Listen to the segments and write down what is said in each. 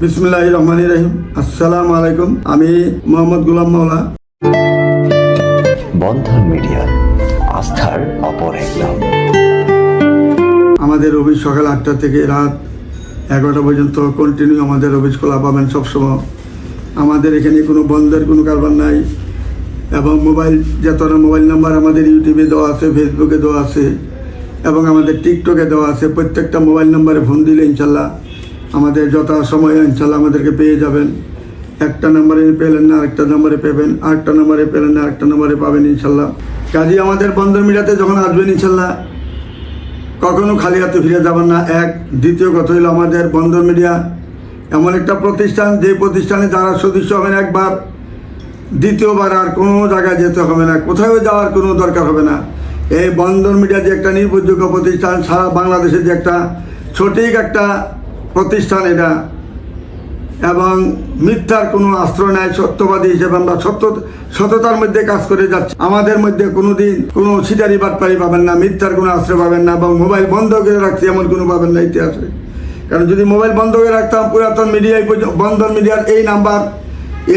বিসমুল্লাহ রহমান রহিম। আসসালাম আলাইকুম। আমি মোহাম্মদ গুলাম মাওলা। বন্ধন মিডিয়া আস্থার অপর এক নাম। আমাদের অফিস সকাল আটটা থেকে রাত এগারোটা পর্যন্ত কন্টিনিউ আমাদের অফিস খোলা পাবেন সবসময়। আমাদের এখানে কোনো বন্ধের কোনো কারবার নাই এবং মোবাইল যত মোবাইল নাম্বার আমাদের ইউটিউবে দেওয়া আছে ফেসবুকে দেওয়া আছে এবং আমাদের টিকটকে দেওয়া আছে প্রত্যেকটা মোবাইল নাম্বারে ফোন দিলে ইনশাল্লাহ আমাদের যথা সময়ে ইনশাল্লাহ আমাদেরকে পেয়ে যাবেন। একটা নাম্বারে পেলেন না, আরেকটা নাম্বারে পেবেন, আরেকটা নাম্বারে পেলেন না, আরেকটা নাম্বারে পাবেন ইনশাল্লাহ কাজী, আমাদের বন্ধন মিডিয়াতে যখন আসবেন ইনশাল্লাহ কখনো খালি হাতে ফিরে যাবেন না। এক, দ্বিতীয় কথা হলো আমাদের বন্ধন মিডিয়া এমন একটা প্রতিষ্ঠান, যে প্রতিষ্ঠানে যারা সদস্য হবেন একবার, দ্বিতীয়বার আর কোনো জায়গায় যেতে হবে না, কোথাও যাওয়ার কোনো দরকার হবে না। এই বন্ধন মিডিয়া যে একটা নির্ভরযোগ্য প্রতিষ্ঠান, সারা বাংলাদেশে যে একটা সঠিক একটা প্রতিষ্ঠান এটা। এবং মিথ্যার কোনো আশ্রয় নাই, সত্যবাদী হিসেবে আমরা সত্য, সততার মধ্যে কাজ করে যাচ্ছি। আমাদের মধ্যে কোনোদিন কোনো সিটারি বাটপারি পাবেন না, মিথ্যার কোনো আশ্রয় পাবেন না, এবং মোবাইল বন্ধ করে রাখছি এমন কোনো পাবেন না ইতিহাসে। কারণ যদি মোবাইল বন্ধ করে রাখতাম, পুরাতন মিডিয়ায় বন্ধন মিডিয়ার এই নাম্বার,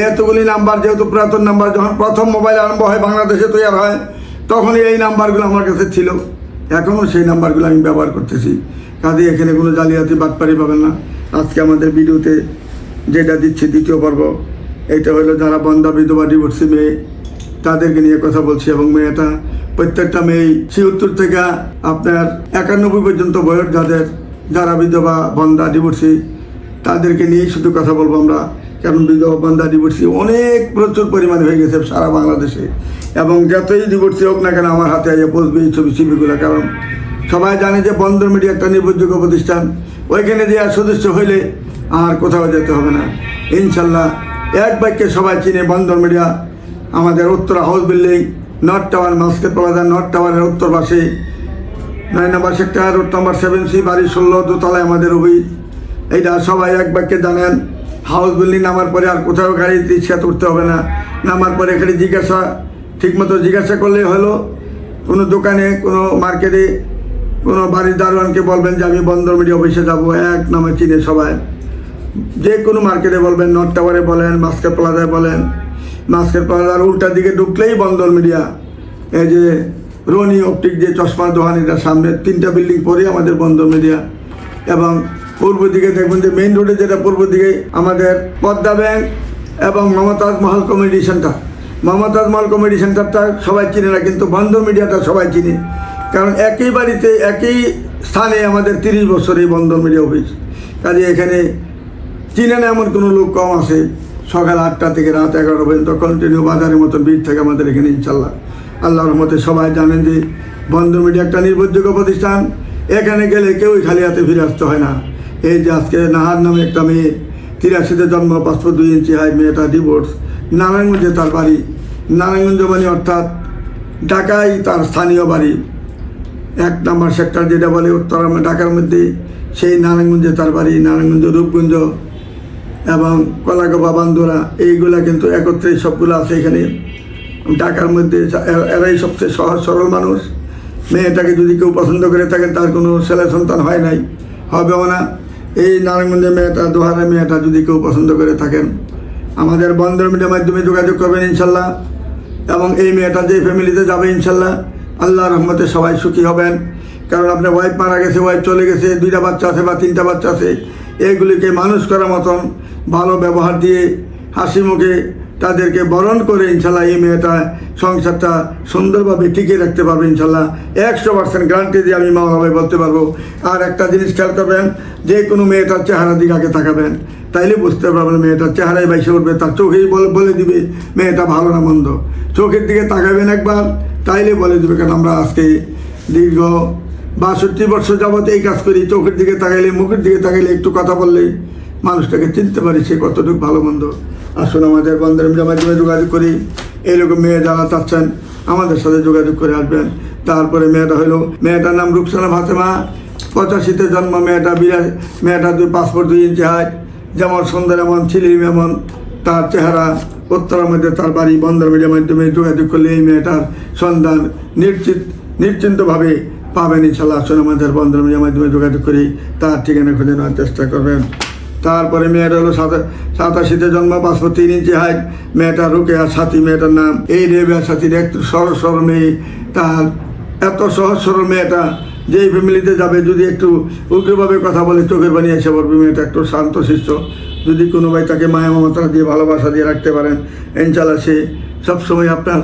এতগুলি নাম্বার, যেহেতু পুরাতন নাম্বার, যখন প্রথম মোবাইল আরম্ভ হয়, বাংলাদেশে তৈরি হয়, তখনই এই নাম্বারগুলো আমার কাছে ছিল। এখনও সেই নাম্বারগুলো আমি ব্যবহার করতেছি। কাজে এখানে কোনো জালিয়াতি, বাটপারি পাবেন না। আজকে আমাদের ভিডিওতে যেটা দিচ্ছি দ্বিতীয় পর্ব, এটা হলো যারা বন্ধা বিধবা ডিভোর্সি মেয়ে, তাদেরকে নিয়ে কথা বলছি এবং মেয়েটা প্রত্যেকটা মেয়ে ছিয়াত্তর থেকে আপনার একানব্বই পর্যন্ত বয়স যাদের, যারা বিধবা বন্ধা ডিভোর্সি তাদেরকে নিয়েই শুধু কথা বলব আমরা। কারণ বিধবা বন্ধা ডিভোর্সি অনেক প্রচুর পরিমাণে হয়ে গেছে সারা বাংলাদেশে। এবং যতই ডিভোর্সি হোক না কেন আমার হাতে আইয়া বসবে এই ছবি, ছবিগুলো। কারণ সবাই জানে যে বন্দর মিডিয়া একটা নির্ভরযোগ্য প্রতিষ্ঠান। ওইখানে যে আর সদস্য হইলে আর কোথাও যেতে হবে না। ইনশাল্লাহ এক বাক্যে সবাই চিনে বন্দর মিডিয়া আমাদের উত্তর house building north tower Muscat Plaza north টাওয়ারের উত্তর পাশে। নয় নম্বর সেক্টর রোড নম্বর সেভেন সি বাড়ি ষোলো, দোতলায় আমাদের অফিস। এইটা সবাই এক বাক্যে জানেন। হাউস বিল্ডিং নামার পরে আর কোথাও গাড়ি রিক্সা উঠতে হবে না। নামার পরে এখানে জিজ্ঞাসা, ঠিকমতো জিজ্ঞাসা করলেই হলো। কোনো দোকানে, কোনো মার্কেটে, কোনো বাড়ির দারোয়ানকে বলবেন যে আমি বন্দর মিডিয়া অফিসে যাব, এক নামে চিনে সবাই। যে কোনো মার্কেটে বলবেন, নর্থ টাওয়ারে বলেন, মাস্কের প্লাজায় বলেন। মাস্কের প্লাজার উল্টার দিকে ঢুকলেই বন্দর মিডিয়া। এই যে রনি অপটিক যে চশমার দোকান এটা সামনে, তিনটা বিল্ডিং পরে আমাদের বন্দর মিডিয়া। এবং পূর্ব দিকে দেখবেন যে মেইন রোডে যেটা পূর্ব দিকে আমাদের পদ্মা ব্যাংক এবং Mumtaz Mahal comedy centre Mumtaz Mahal comedy সেন্টারটা সবাই চিনে না, কিন্তু বন্ধ মিডিয়াটা সবাই চিনে। কারণ একই বাড়িতে, একই স্থানে আমাদের তিরিশ বছর এই বন্দর মিডিয়া অফিস। কাজে এখানে চিনে না এমন কোনো লোক কম আছে। সকাল আটটা থেকে রাত এগারোটা পর্যন্ত কন্টিনিউ বাজারের মতন ভিড় থাকে আমাদের এখানে, ইনশাল্লাহ। আল্লাহর মতে সবাই জানেন যে বন্ধ মিডিয়া একটা নির্ভরযোগ্য প্রতিষ্ঠান। এখানে গেলে কেউই খালি হাতে ফিরে আসতে হয় না। এই যে আজকে নাহার নামে একটা মেয়ে, তিরাশিতে জন্ম পাঁচশো দুই ইঞ্চি হাই, মেয়েটা ডিভোর্স নারায়ণগঞ্জে তার বাড়ি। নারায়ণগঞ্জ মানে অর্থাৎ ঢাকায় তার স্থানীয় বাড়ি। এক নম্বর সেক্টর যেটা বলে উত্তর ঢাকার মধ্যে, সেই নারায়ণগঞ্জে তার বাড়ি, নারায়ণগঞ্জ, রূপগঞ্জ এবং কলাগোবা বান্দোরা, এইগুলা কিন্তু একত্রে সবগুলো আছে এখানে। ঢাকার মধ্যে এরাই সবচেয়ে সহজ, সরল মানুষ। মেয়েটাকে যদি কেউ পছন্দ করে থাকেন, তার কোনো ছেলে সন্তান হয় নাই, হবেও না। এই নারায়ণগঞ্জের মেয়েটা, দোহারের মেয়েটা যদি কেউ পছন্দ করে থাকেন, আমাদের বন্দর মিডিয়ার মাধ্যমে যোগাযোগ করবেন ইনশাল্লাহ। এবং এই মেয়েটা যে ফ্যামিলিতে যাবে ইনশাল্লাহ আল্লাহ রহমতে সবাই সুখী হবেন। কারণ আপনার ওয়াইফ মারা গেছে ওয়াইফ চলে গেছে, দুইটা বাচ্চা আছে বা তিনটা বাচ্চা আছে এইগুলিকে মানুষ করার মতন ভালো ব্যবহার দিয়ে হাসি মুখে তাদেরকে বরণ করে ইনশাল্লাহ এই মেয়েটা সংসারটা সুন্দরভাবে টিকিয়ে রাখতে পারবে ইনশাল্লাহ একশো পার্সেন্ট গ্যারান্টি দিয়ে আমি মামলা ভাই বলতে পারব। আর একটা জিনিস খেয়াল করবেন, যে কোনো মেয়েটার চেহারার দিকে আগে তাকাবেন। তাইলে বুঝতে পারবেন মেয়েটার চেহারায় বাইসে উঠবে, তার চোখেই বলে বলে দিবে মেয়েটা ভালো না মন্দ। চোখের দিকে তাকাবেন একবার, তাইলে বলে দিবে কারণ আমরা আজকে দীর্ঘ বাষট্টি বছর যাবত এই কাজ করি, চোখের দিকে তাকাইলে, মুখের দিকে তাকাইলে একটু কথা বললেই মানুষটাকে চিনতে পারি সে কতটুকু ভালো মন্দ। আসুন আমাদের বন্ধের মাধ্যমে যোগাযোগ করি। এইরকম মেয়ে যারা চাচ্ছেন আমাদের সাথে যোগাযোগ করে আসবেন। তারপরে মেয়েটা হলো, মেয়েটার নাম রুকসানা ফাতেমা। পঁচাশিতে জন্ম মেয়েটা বিরা মেয়েটা দুই পাসপোর্ট দুই ইঞ্চি হাইট যেমন সুন্দর এমন, ছিলিম এমন। তার চেহারা উত্তরের মধ্যে, তার বাড়ি বন্দর মিডিয়ার মাধ্যমে যোগাযোগ করলে এই মেয়েটার সন্ধান নিশ্চিত, নিশ্চিন্তভাবে পাবেন ইনশাল্লাহ। আসুন আমাদের বন্দর মিডিয়ার মাধ্যমে যোগাযোগ করি। তার ঠিকানা খুঁজে নেওয়ার চেষ্টা করবেন। তারপরে মেয়েটা হলো সাতা সাতাশিতে জন্ম পাঁচশো তিন ইঞ্চি হাইট মেয়েটা রুকেয়া সাথী মেয়েটার নাম এই রেবেয়া সাথীর একটু সরল সরল মেয়ে। তার এত সহজ সরল মেয়েটা, যেই ফ্যামিলিতে যাবে, যদি একটু উগ্রভাবে কথা বলে, চোখের পানি এসে মেয়েটা একটু শান্ত, শিষ্ট। যদি কোনো ভাই তাকে মায়া মমতা দিয়ে ভালোবাসা দিয়ে রাখতে পারেন ইনশাল্লাহ সে সবসময় আপনার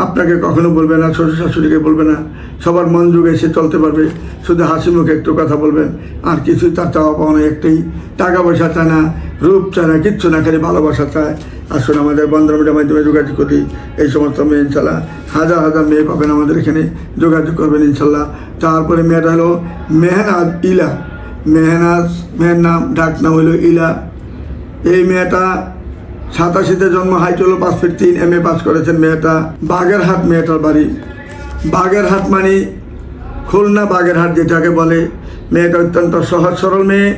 আপনাকে কখনো বলবে না, শ্বশুর শাশুড়িকে বলবে না। সবার মন যুগে সে চলতে পারবে। শুধু হাসি মুখে একটু কথা বলবেন। আর কিছু তার চাওয়া পাওয়া একটাই। টাকা পয়সা চায় না, রূপ চায় না, কিচ্ছু না, খালি ভালোবাসা চায়। আসুন আমাদের বন্ধুমিটার মাধ্যমে যোগাযোগ করি। এই সমস্ত মেয়ে ইনশাল্লাহ, হাজার হাজার মেয়ে পাবেন আমাদের এখানে। যোগাযোগ করবেন ইনশাল্লাহ। তারপরে মেয়েটা হলো মেহনাজ ইলা। মেহনাজ, মেয়ের নাম, ডাক নাম হলো ইলা। এই মেয়েটা সাতাশিতে জন্ম হাইট পাঁচ ফিট তিন এম এ পাস করেছেন মেয়েটা বাগেরহাট মেয়েটার বাড়ি। বাগেরহাট মানে খুলনা বাগেরহাট যেটাকে বলে। মেয়েটা অত্যন্ত সহজ সরল মেয়ে,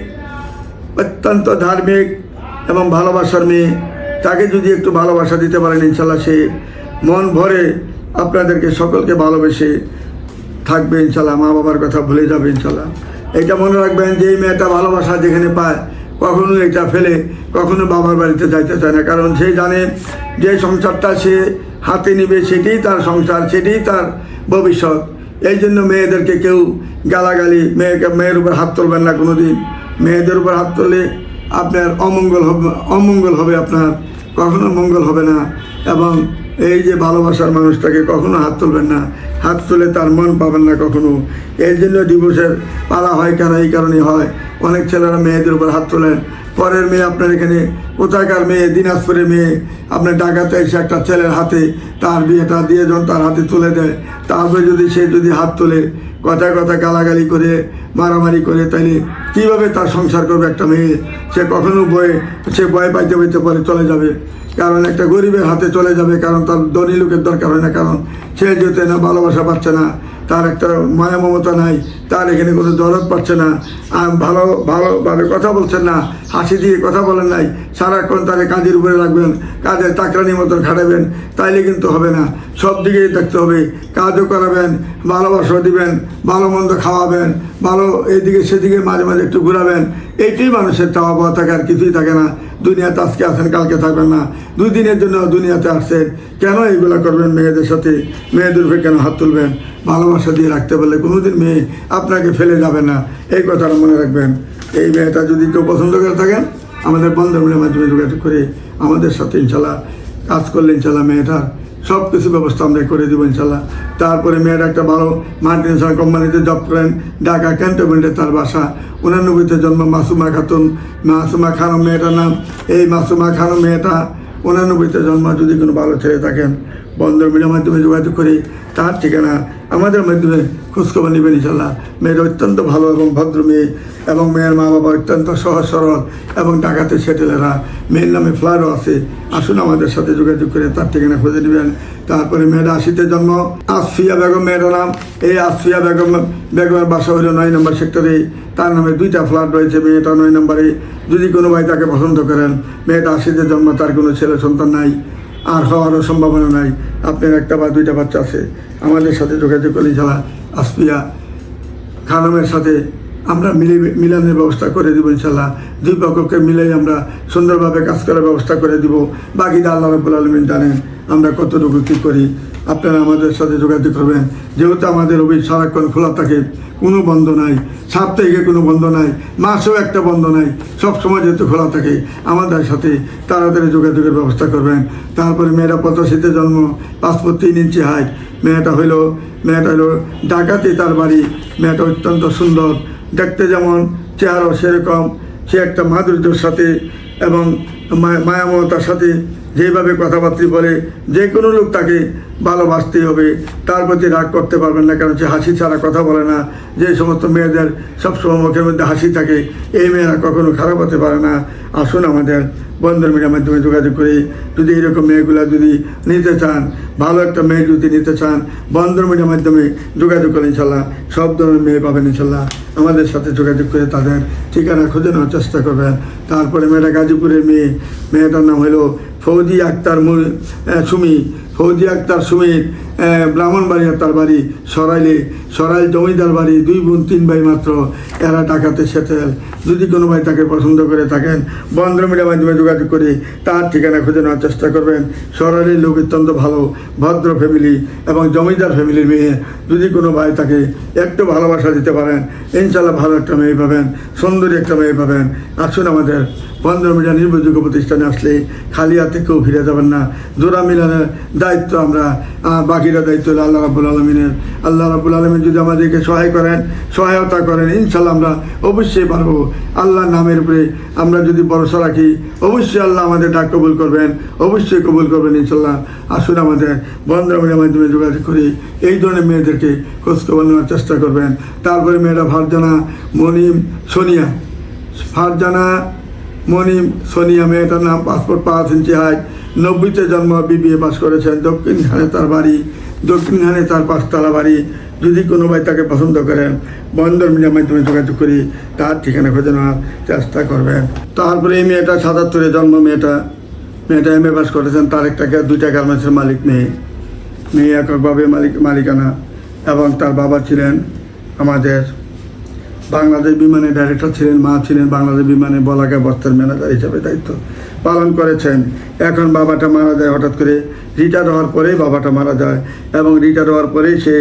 অত্যন্ত ধার্মিক এবং ভালোবাসার মেয়ে। তাকে যদি একটু ভালোবাসা দিতে পারেন, ইনশাল্লাহ সে মন ভরে আপনাদেরকে সকলকে ভালোবেসে থাকবে, ইনশাল্লাহ মা বাবার কথা ভুলে যাবে, ইনশাল্লাহ। এটা মনে রাখবেন যে এই মেয়েটা ভালোবাসা যেখানে পায় কখনো এটা ফেলে, কখনো বাবার বাড়িতে যাইতে চায় না। কারণ সে জানে যে সংসারটা সে হাতে নিবে, সেটাই তার সংসার, সেটাই তার ভবিষ্যৎ। এই জন্য মেয়েদেরকে কেউ গালাগালি, মেয়েকে, মেয়ের উপর হাত তুলবেন না কোনো দিন মেয়েদের উপর হাত তুললে আপনার অমঙ্গল হবে অমঙ্গল হবে আপনার, কখনো মঙ্গল হবে না। এবং এই যে ভালোবাসার মানুষটাকে কখনো হাত তুলবেন না। হাত তুলে তার মন পাবেন না কখনো। এই জন্য ডিভোর্সের পালা হয় কেন? এই কারণে হয়। অনেক ছেলেরা মেয়েদের উপর হাত তোলেন। পরের মেয়ে আপনার এখানে কোথাকার মেয়ে? দিনাজপুরের মেয়ে। আপনার ডাকাতে এসে একটা ছেলের হাতে তার বিয়েটা দিয়ে যখন তার হাতে তুলে দেয় তারপরে যদি সে যদি হাত তোলে কথায় কথা গালাগালি করে, মারামারি করে, তাইলে কীভাবে তার সংসার করবে একটা মেয়ে? সে কখনো বয়ে সে ভয় পাইতে পাইতে পরে চলে যাবে। কারণ একটা গরিবের হাতে চলে যাবে কারণ তার ধনী লোকের দরকার হয় না কারণ সে যেতে না, ভালোবাসা পাচ্ছে না, তার একটা মায়া মমতা নাই, তার এখানে কোনো দরদ পাচ্ছে না ভালো, ভালোভাবে কথা বলছেন না, হাসি দিয়ে কথা বলেন নাই, সারাক্ষণ তাকে কাজের উপরে রাখবেন কাজের চাকরানির মতন খাটাবেন, তাইলে কিন্তু হবে না। সব দিকেই দেখতে হবে কাজও করাবেন, ভালোবাসাও দিবেন, ভালো মন্দ খাওয়াবেন, ভালো এইদিকে সেদিকে মাঝে মাঝে একটু ঘুরাবেন, এইটাই মানুষের চাওয়া পাওয়া থাকে, আর কিছুই থাকে না। দুনিয়াতে আজকে আসেন কালকে থাকবেন না। দুই দিনের জন্য দুনিয়াতে আসছেন, কেন এইগুলো করবেন মেয়েদের সাথে? মেয়েদের উপরে কেন হাত তুলবেন? ভালোবাসা দিয়ে রাখতে পারলে কোনোদিন মেয়ে আপনাকে ফেলে যাবে না। এই কথাটা মনে রাখবেন। এই মেয়েটা যদি কেউ পছন্দ করে থাকেন, আমাদের বন্ধুগুলোর মাধ্যমে যোগাযোগ করে আমাদের সাথে ইনশাল্লাহ কাজ করলে ইনশাল্লাহ মেয়েটার সব কিছু ব্যবস্থা আমরা করে দেবো ইনশাল্লাহ। তারপরে মেয়ের একটা ভালো মাল্টিনেশনাল কোম্পানিতে জব করেন। ঢাকা ক্যান্টনমেন্টে তার বাসা। উনানব্বইতে জন্ম মাসুমা খাতুন। মাসুমা খানম মেয়েটার নাম। এই মাসুমা খানম মেয়েটা উনানব্বইতে জন্ম। যদি কোনো ভালো ছেলে থাকেন বন্ধুর মিডিয়ার মাধ্যমে যোগাযোগ করে। তার ঠিকানা আমাদের মাধ্যমে খোঁজখবর নেবেন ইনশাল্লাহ। মেয়েটা অত্যন্ত ভালো এবং ভদ্র মেয়ে এবং মেয়ের মা বাবা অত্যন্ত সহজ, সরল এবং ডাকাতে সেটেলেরা। মেয়ের নামে ফ্ল্যাটও আছে। আসুন আমাদের সাথে যোগাযোগ করে তার ঠিকানা খুঁজে নেবেন। তারপরে মেয়েটা আশিতে জন্ম, আসফিয়া বেগম মেয়ের নাম। এই আসফিয়া বেগম, বেগমের বাসা হলো নয় নম্বর সেক্টরে। তার নামে দুইটা ফ্ল্যাট রয়েছে মেয়েটা নয় নম্বরে। যদি কোনো ভাই তাকে পছন্দ করেন, মেয়েটা আশিতে জন্ম, তার কোনো ছেলে সন্তান নাই। আর হওয়ারও সম্ভাবনা নাই। আপনার একটা বা দুইটা বাচ্চা আছে। আমাদের সাথে যোগাযোগ করলে যারা আসপিয়া খানমের সাথে আমরা মিলে মিলানের ব্যবস্থা করে দিব ইনশাল্লাহ দুই পক্ষকে মিলেই আমরা সুন্দরভাবে কাজ করার ব্যবস্থা করে দিব। বাকিটা আল্লাহ রব্বুল আলমিন জানেন আমরা কতটুকু কী করি। আপনারা আমাদের সাথে যোগাযোগ করবেন। যেহেতু আমাদের অফিস সারাক্ষণ খোলা থাকে, কোনো বন্ধ নাই, সাপ্তাহিকে কোনো বন্ধ নাই, মাসেও একটা বন্ধ নাই, সব সময় যেহেতু খোলা থাকে, আমাদের সাথে তাড়াতাড়ি যোগাযোগের ব্যবস্থা করবেন। তারপরে মেয়েরা পঁচাশিতে জন্ম, পাসপোর্ট তিন ইঞ্চি হাইট মেয়েটা হইল, মেয়েটা হলো ডাকাতে তার বাড়ি, মেয়েটা অত্যন্ত সুন্দর, দেখতে যেমন চেহারাও সেরকম, সে একটা মাধুর্যের সাথে এবং মায়া- মায়ামমতার সাথে যেভাবে কথাবার্তা বলে, যে কোনো লোক তাকে ভালোবাসতেই হবে। তার প্রতি রাগ করতে পারবেন না কারণ সে হাসি ছাড়া কথা বলে না যে সমস্ত মেয়েদের সবসময় মুখের মধ্যে হাসি থাকে এই মেয়েরা কখনো খারাপ হতে পারে না। আসুন আমাদের বন্ধুর মিডিয়ার মাধ্যমে যোগাযোগ করে। যদি এরকম মেয়েগুলা যদি নিতে চান ভালো একটা মেয়ে যদি নিতে চান বন্ধুর মিডিয়ার মাধ্যমে যোগাযোগ করে ইনশাল্লাহ। সব ধরনের মেয়ে পাবেন ইনশাল্লাহ। আমাদের সাথে যোগাযোগ করে তাদের ঠিকানা খুঁজে নেওয়ার চেষ্টা করবেন। তারপরে মেয়েটা গাজীপুরের মেয়ে মেয়েটার নাম হলো ফৌজি আক্তার মু- আহ, সুমি। ফৌজি আক্তার আহ, ব্রাহ্মণবাড়িয়া তার বাড়ি সরাইলে সরাইল জমিদার বাড়ি দুই বোন তিন ভাই মাত্র এরা ডাকাতে সেটেল যদি কোনো ভাই তাকে পছন্দ করে থাকেন বন্ধ মিডিয়ার মাধ্যমে যোগাযোগ করে তার ঠিকানা খুঁজে নেওয়ার চেষ্টা করবেন। সরাইলের লোক অত্যন্ত ভালো ভদ্র ফ্যামিলি এবং জমিদার ফ্যামিলির মেয়ে। যদি কোনো ভাই তাকে একটু ভালোবাসা দিতে পারেন ইনশাল্লাহ ভালো একটা মেয়ে পাবেন সুন্দরী একটা মেয়ে পাবেন। আসুন আমাদের বন্ধ মিডিয়া নির্ভরযোগ্য প্রতিষ্ঠানে আসলে খালি হাতে কেউ ফিরে যাবেন না। জোড়া মিলানের দায়িত্ব আমরা বাকিরা দায়িত্ব হলো আল্লাহ রাবুল আলমিনের। আল্লাহ রাবুল আলমিন যদি আমাদেরকে সহায় করেন, সহায়তা করেন ইনশাল্লাহ আমরা অবশ্যই পারব। আল্লাহর নামের উপরে আমরা যদি ভরসা রাখি, অবশ্যই আল্লাহ আমাদের ডাক কবুল করবেন, অবশ্যই কবুল করবেন ইনশাল্লাহ আসুন আমাদের বন্ধ মিডিয়ার মাধ্যমে যোগাযোগ করি। এই ধরনের মেয়েদেরকে খোঁজখবর নেওয়ার চেষ্টা করবেন। তারপরে মেয়েরা ফারজানা মনিম সোনিয়া। ফারজানা মনিম সোনিয়া মেয়েটার নাম পাসপোর্ট পাঁচ ইঞ্চি হাইট, নব্বইতে জন্ম বিবিএ পাস করেছেন। দক্ষিণখানে তার বাড়ি দক্ষিণখানে তার পাঁচতলা বাড়ি। যদি কোনো ভাই তাকে পছন্দ করেন, বন্দর মিডিয়ার মাধ্যমে যোগাযোগ করি, তার ঠিকানা খুঁজে নেওয়ার চেষ্টা করবেন। তারপরে এই মেয়েটা সাতাত্তরে জন্ম, মেয়েটা মেয়েটা এম এ পাস করেছেন। তার একটা দুইটা গার্মেন্টসের মালিক মেয়ে। মেয়ে এককভাবে মালিক মালিকানা। এবং তার বাবা ছিলেন আমাদের বাংলাদেশ বিমানে ডাইরেক্টর ছিলেন মা ছিলেন বাংলাদেশ বিমানে বলাকা বস্তার ম্যানেজার হিসেবে দায়িত্ব। পালন করেছেন। এখন বাবাটা মারা যায় হঠাৎ করে। রিটায়ার হওয়ার পরেই বাবাটা মারা যায় এবং রিটায়ার হওয়ার পরেই সে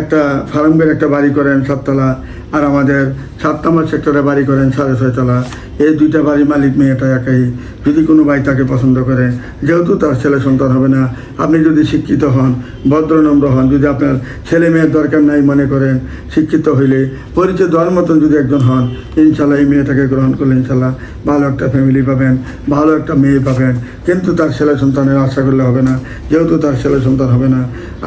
একটা ফার্মের একটা বাড়ি করেন সাততলা আর আমাদের সাত নম্বর সেক্টরে বাড়ি করেন সাড়ে ছয়তলা। এই দুইটা বাড়ি মালিক মেয়েটা একাই। যদি কোনো ভাই তাকে পছন্দ করে, যেহেতু তার ছেলে সন্তান হবে না, আপনি যদি শিক্ষিত হন ভদ্রনম্র হন, যদি আপনার ছেলে মেয়ের দরকার নাই মনে করেন, শিক্ষিত হইলে, পরিচয় দেওয়ার মতন যদি একজন হন, ইনশাল্লাহ এই মেয়েটাকে গ্রহণ করলে ইনশাল্লাহ ভালো একটা ফ্যামিলি পাবেন, ভালো একটা মেয়ে পাবেন, কিন্তু তার ছেলে সন্তানের আশা করলে হবে না, যেহেতু তার ছেলে সন্তান হবে না।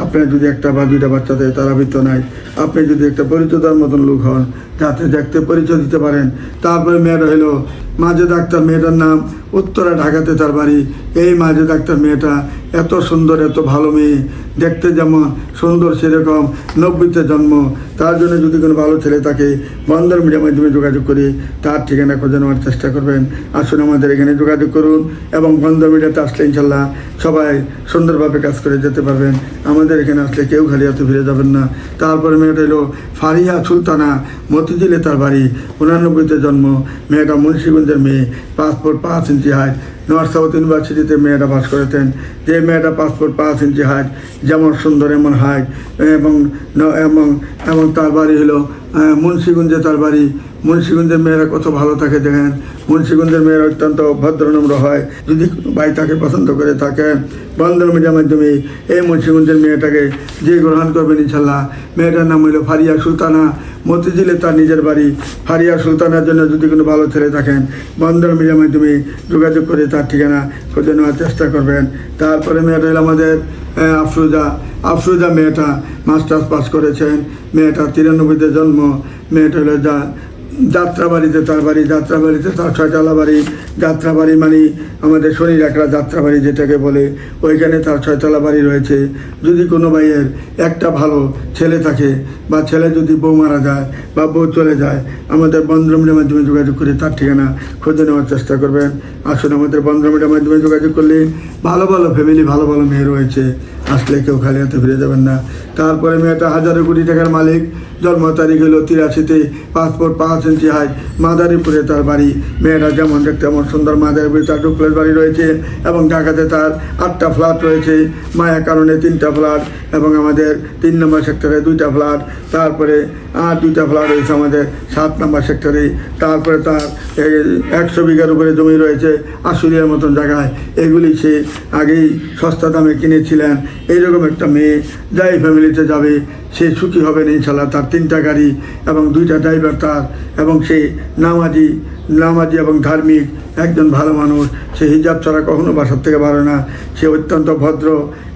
আপনি যদি একটা বা দুইটা বাচ্চা দেয়, তার আবৃত্ত নাই। আপনি যদি একটা পরিচয় মতন লোক হন, যাতে দেখতে পরিচয় দিতে পারেন, তারপরে মেয়েরা হলো মাঝে ডাক্তার মেয়েটার নাম উত্তরা, ঢাকাতে তার বাড়ি। এই মাঝে ডাক্তার মেয়েটা এত সুন্দর, এত ভালো মেয়ে। দেখতে যেমন সুন্দর সেরকম নব্বইতে জন্ম। তার জন্য যদি কোনো ভালো ছেলে থাকে, বন্দর মিডিয়ার মাধ্যমে যোগাযোগ করে তার ঠিকানা খুঁজে নেওয়ার চেষ্টা করবেন। আসুন আমাদের এখানে যোগাযোগ করুন এবং বন্দর মিডিয়াতে আসলে ইনশাল্লাহ সবাই সুন্দরভাবে কাজ করে যেতে পারবেন। আমাদের এখানে আসলে কেউ খালি হাতে ফিরে যাবেন না। তারপরে মেয়েটা এলো ফারিয়া সুলতানা মতিঝিলে তার বাড়ি। উনানব্বইতে জন্ম। মেয়েটা মুন্সিগঞ্জের মেয়ে পাসপোর্ট পাঁচ ইঞ্চি হাইট নর্থ সাউথ ইউনিভার্সিটিতে মেয়েটা পাস করেছেন। যে মেয়েটা পাসপোর্ট পাঁচ ইঞ্চি হাইট যেমন সুন্দর এমন হাইট এবং এবং এবং তার বাড়ি হলো মুন্সিগঞ্জে তার বাড়ি। মুন্সিগঞ্জের মেয়েরা কত ভালো থাকে দেখেন। মুন্সিগঞ্জের মেয়েরা অত্যন্ত ভদ্রনম্র হয়। যদি ভাই তাকে পছন্দ করে থাকেন বন্ধন মিডিয়ার মাধ্যমে এই মুন্সিগঞ্জের মেয়েটাকে যে গ্রহণ করবেন ইনশাল্লাহ। মেয়েটার নাম হলো ফারিয়া সুলতানা। মতিঝিলে তার নিজের বাড়ি। ফারিয়া সুলতানার জন্য যদি কোনো ভালো ছেলে থাকেন বন্ধন মিডিয়ার মাধ্যমে যোগাযোগ করে তার ঠিকানা খুঁজে নেওয়ার চেষ্টা করবেন। তারপরে মেয়েটা হলো আমাদের আফরুজা। আফরুজা মেয়েটা মাস্টার্স পাস করেছেন। মেয়েটা তিরানব্বইতে জন্ম। মেয়েটা হলো যা যাত্রাবাড়িতে তার বাড়ি, যাত্রাবাড়িতে তার ছয়তলা বাড়ি, যাত্রাবাড়ি মানে আমাদের শনি রাখরা যাত্রাবাড়ি যেটাকে বলে, ওইখানে তার ছয়তলা বাড়ি রয়েছে। যদি কোনো ভাইয়ের একটা ভালো ছেলে থাকে বা ছেলে যদি বউ মারা যায় বা বউ চলে যায়, আমাদের বন্ধুমিডিয়ার মাধ্যমে যোগাযোগ করে তার ঠিকানা খুঁজে নেওয়ার চেষ্টা করবেন। আসুন আমাদের বন্ধুমিডিয়ার মাধ্যমে যোগাযোগ করলে ভালো ভালো ফ্যামিলি ভালো ভালো মেয়ে রয়েছে। আসলে কেউ খালি হাতে ফিরে যাবেন না। তারপরে মেয়েটা হাজারো কোটি টাকার মালিক। জন্ম তারিখ হলো তিরাশিতে, পাসপোর্ট পাঁচ ইঞ্চি হাইট মাদারীপুরে তার বাড়ি। মেয়েরা যেমন দেখতে তেমন সুন্দর মাদারীপুরে তার ডুপ্লেস বাড়ি রয়েছে এবং ঢাকাতে তার আটটা ফ্ল্যাট রয়েছে। মায়া কারণে তিনটা ফ্ল্যাট এবং আমাদের তিন নম্বর সেক্টরে দুইটা ফ্ল্যাট। তারপরে আর দুইটা ফ্ল্যাট রয়েছে আমাদের সাত নম্বর সেক্টরে। তারপরে তার একশো বিঘার উপরে জমি রয়েছে আশুলিয়ার মতন জায়গায়। এগুলি সে আগেই সস্তা দামে কিনেছিলেন। এইরকম একটা মেয়ে, যাই ফ্যামিলিতে যাবে, সে সুখী হবেন ইনশাল্লাহ তার তিনটা গাড়ি এবং দুইটা ড্রাইভার তার, এবং সে নামাজি নামাজি এবং ধার্মিক, একজন ভালো মানুষ, সে হিজাব ছাড়া কখনো বাসার থেকে বাড়ে না, সে অত্যন্ত ভদ্র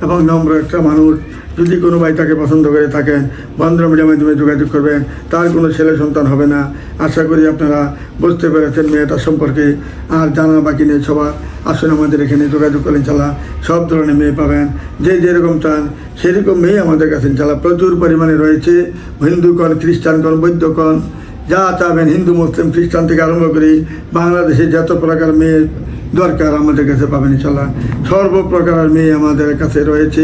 এবং নম্র একটা মানুষ যদি কোনো ভাই তাকে পছন্দ করে থাকেন বন্ধ মিডিয়ার মাধ্যমে যোগাযোগ করবেন তার কোনো ছেলে সন্তান হবে না। আশা করি আপনারা বুঝতে পেরেছেন মেয়েটার সম্পর্কে। আর জানা বাকি নেই সবার। আসুন আমাদের এখানে যোগাযোগ করেন চালা সব ধরনের মেয়ে পাবেন। যে যেরকম চান, সেরকম মেয়ে আমাদের কাছে চালা প্রচুর পরিমাণে রয়েছে। হিন্দু কন, খ্রিস্টান কন, বৌদ্ধ কন, যা চাবেন, হিন্দু, মুসলিম, খ্রিস্টান থেকে আরম্ভ করি বাংলাদেশে যত প্রকার মেয়ে দরকার আমাদের কাছে পাবেন ইনশাল্লাহ। সর্বপ্রকার মেয়ে আমাদের কাছে রয়েছে,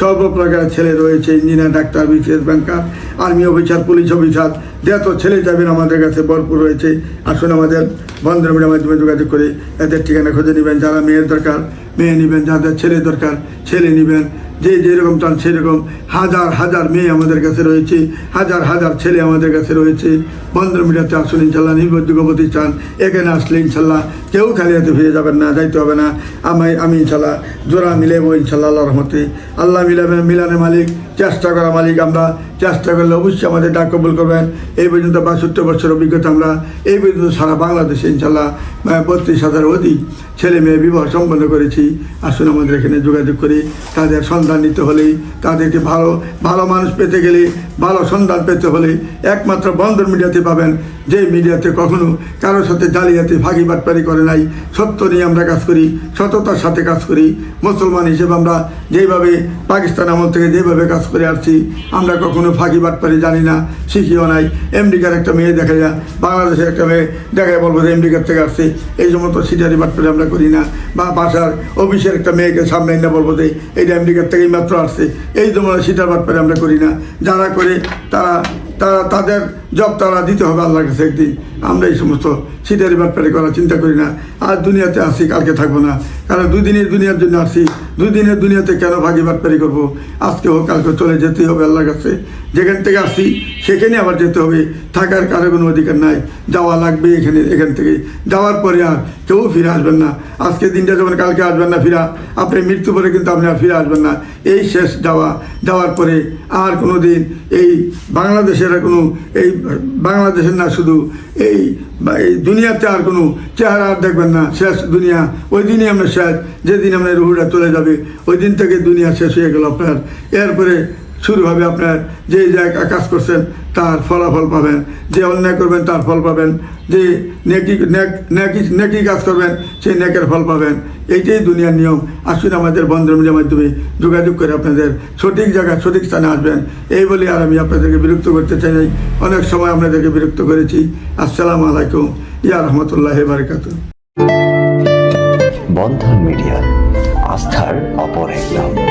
সর্বপ্রকার ছেলে রয়েছে engineer doctor, BCS banker, army officer, police officer, যত ছেলে যাবেন আমাদের কাছে ভরপুর রয়েছে, আসুন আমাদের বন্ধের মিডিয়ার মাধ্যমে যোগাযোগ করে এদের ঠিকানা খুঁজে নেবেন। যারা মেয়ের দরকার, মেয়ে নেবেন, যাদের ছেলে দরকার, ছেলে নেবেন। যে যেরকম চান সেরকম হাজার হাজার মেয়ে আমাদের কাছে রয়েছে, হাজার হাজার ছেলে আমাদের কাছে রয়েছে। বন্ধন চার আসুন, ইনশাল্লাহ নির্ভরযোগ্য প্রতিষ্ঠান। এখানে আসলে ইনশাল্লাহ কেউ খালি হাতে ফিরে যাবেন না, যাইতে হবে না। আমি আমি ইনশাল্লাহ জোড়া মিলেবো ইনশাল্লাহ আল্লাহ রহমতে। আল্লাহ মিলাবেন মিলানের মালিক, চেষ্টা করা মালিক আমরা। চেষ্টা করলে অবশ্যই আমাদের ডাক কবুল করবেন। এই পর্যন্ত বাষট্টি বছর অভিজ্ঞতা আমরা, এই পর্যন্ত সারা বাংলাদেশে ইনশাল্লাহ বত্রিশ হাজার অধিক ছেলে মেয়ে বিবাহ সম্পন্ন করেছি। আসুন আমাদের এখানে যোগাযোগ করি। তাদের সন্ধান নিতে হলেই তাদেরকে ভালো ভালো মানুষ পেতে গেলে, ভালো সন্ধান পেতে হলে একমাত্র বন্দর মিডিয়াতে পাবেন। যে মিডিয়াতে কখনো কারোর সাথে জালিয়াতি ফাঁকি বাটপারি করে নাই। সত্য নিয়ে আমরা কাজ করি, সততার সাথে কাজ করি। মুসলমান হিসেবে আমরা যেভাবে পাকিস্তান আমল থেকে যেভাবে কাজ করে আসছি, আমরা কখনো ফাঁকি বাটপারি জানি না, শিখিও নাই। আমেরিকার একটা মেয়ে দেখা যায়, বাংলাদেশের একটা মেয়ে দেখায় বলব যে আমেরিকার থেকে আসছে। এই সমস্ত সিটারি বাটপারি আমরা করি না। বা বাসার অফিসের একটা মেয়েকে সামনে এনে বলব যে, এইটা আমেরিকার থেকেই মাত্র আসছে। এই ধরনের সিটার বাটপারি আমরা করি না। যারা করে, তারা তারা, তাদের জব তারা দিতে হবে আল্লাহর কাছে একদিন। আমরা এই সমস্ত সিটারি বাটপারি করার চিন্তা করি না। আর দুনিয়াতে আসি, কালকে থাকব না। কারণ দুদিনের দুনিয়ার জন্য আসি। দুদিনের দুনিয়াতে কেন ভাগি বাটপারি করব? আজকে হোক, কালকে চলে যেতে হবে আল্লাহর কাছে। যেখান থেকে আসি, সেখানে আবার যেতে হবে। থাকার কারও কোনো অধিকার নাই। যাওয়া লাগবে এখানে, এখান থেকে। যাওয়ার পরে আর কেউ ফিরে আসবেন না। আজকে দিনটা যখন কালকে আসবেন না ফিরা, আপনি মৃত্যু পরে কিন্তু আপনি আর ফিরে আসবেন না। এই শেষ যাওয়া। যাওয়ার পরে আর কোনো দিন এই বাংলাদেশের কোনো, এই বাংলাদেশের না শুধু এই দুনিয়াতে আর কোনো চেহারা আর দেখবেন না, শেষ দুনিয়া। ওই দিনই আমরা শেষ। যেদিন আমরা রুহুটা চলে যাবে, ওই দিন থেকে দুনিয়া শেষ হয়ে গেল আপনার। এরপরে শুরু হবে আপনার যে জায়গায় কাজ করছেন, তার ফলাফল পাবেন। যে অন্যায় করবেন, তার ফল পাবেন। যে নেকি, নেক, নেকি কাজ করবেন, সেই নেকের ফল পাবেন। এইটাই দুনিয়ার নিয়ম। আসুন আমাদের বন্ধুমিলের মাধ্যমে যোগাযোগ করে আপনাদের সঠিক জায়গায় সঠিক স্থানে আসবেন। এই বলে আর আমি আপনাদেরকে বিরক্ত করতে চাই অনেক সময় আপনাদেরকে বিরক্ত করেছি। আসসালামু আলাইকুম। ইয়া রহমতুল্লাহ বারকাতুহ। বন্ধন মিডিয়া, আস্থার অপর এক নাম